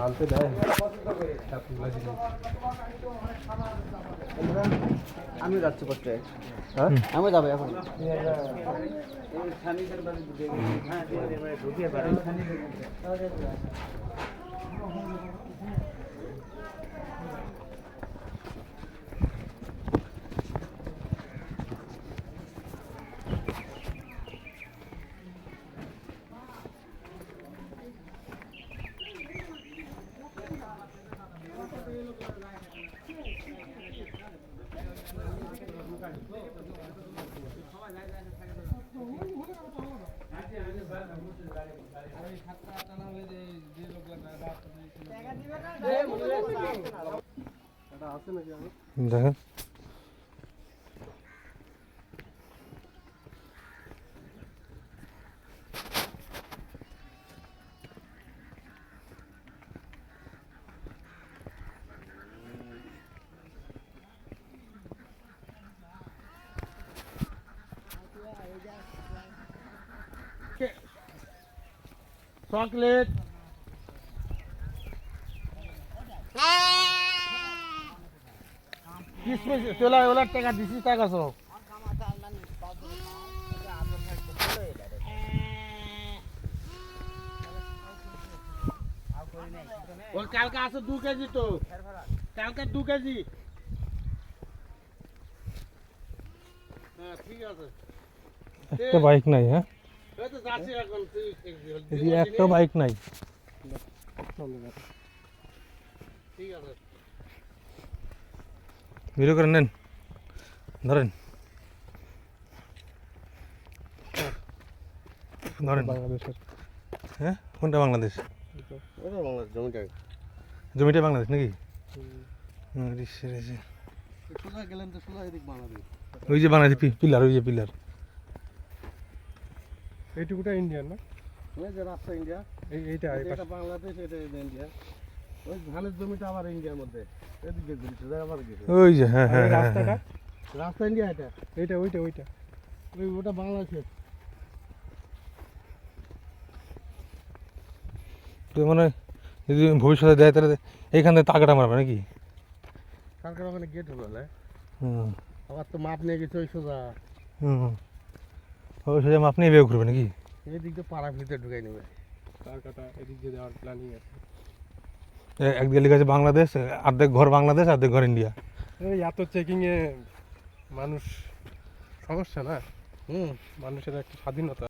আনতে দেয় আমি যাচ্ছি করতে হ্যাঁ? আমি যাব এখন। দেখেন। চকলেট কিসমিস চলে ওলার টাকা দিছি টাকা সব ওর কালকে আছে দু কেজি তো কালকে দু কেজি হ্যাঁ ঠিক আছে একটা বাইক নাই হ্যাঁ একটা বাইক নাই। ভিডিও করে নেন। ধরেন। ধরেন। বাংলাদেশের হ্যাঁ? কোনটা বাংলাদেশ? জমিটা জমিটা বাংলাদেশ নাকি? ওই যে বাংলাদেশ পিলার ওই যে পিলার। এইটুকুটা ইন্ডিয়ান না? ওই যে রাস্তা ইন্ডিয়া এই এইটা এটা বাংলাদেশ এটা ইন্ডিয়া ওই ধানের জমিটা আবার ইন্ডিয়ার মধ্যে। এদিকে ঘুরছে আবার গেছে ওই যে হ্যাঁ হ্যাঁ হ্যাঁ, রাস্তাটা? রাস্তা ইন্ডিয়া এটা? এইটা ওইটা ওইটা। ওই ওটা বাংলাদেশের মানে যদি ভবিষ্যতে দেয় তাহলে এইখান থেকে টাকাটা মারবে নাকি? সরকার ওখানে গেট হলো হুম। আবার তো মাপ নিয়ে গেছে ওই সোজা। হুম। ওই সোজা আপনি বিয়ে করবে নাকি? এদিক দিয়ে পাড়ার ভিতরে ঢুকাই নেবে। তার কাটা এদিক দিয়ে দেওয়ার প্ল্যানিং আছে। একদিকে লিখে আছে বাংলাদেশ অর্ধেক ঘর বাংলাদেশ অর্ধেক ঘর ইন্ডিয়া। এই এত চেকিংয়ে মানুষ সমস্যা না? হুম। মানুষের একটা স্বাধীনতা।